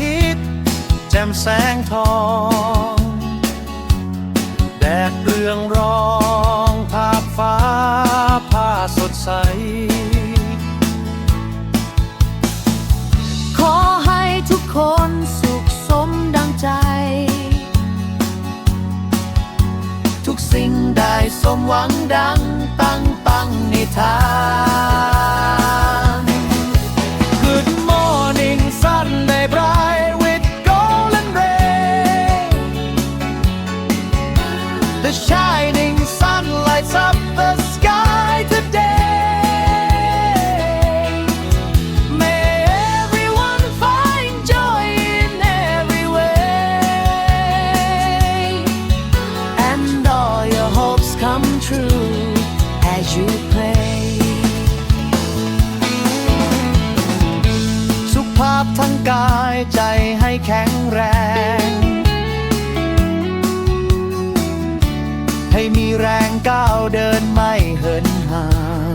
ทิตย์แจ่มแสงทอง แดดเรืองรองภาพฟ้าผ้าสดใส ขอให้ทุกคนสุขสมดังใจ ทุกสิ่งได้สมหวังดังตั้งตั้งในทาน you pray สุขภาพทั้งกายใจให้แข็งแรง ให้มีแรงก้าวเดินไม่เหินห่าง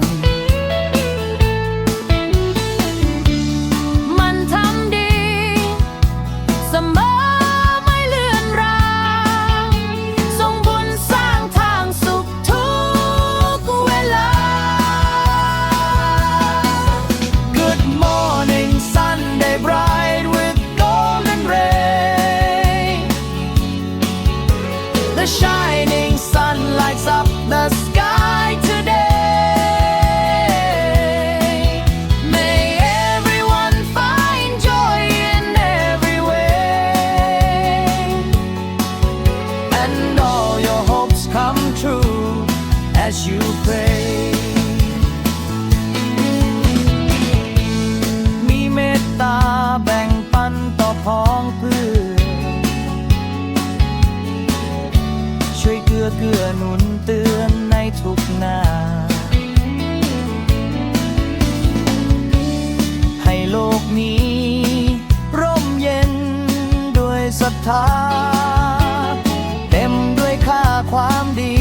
เกื้อหนุนเตือนในทุกนาให้โลกนี้ ร่มเย็นด้วยศรัทธา เต็มด้วยค่าความดี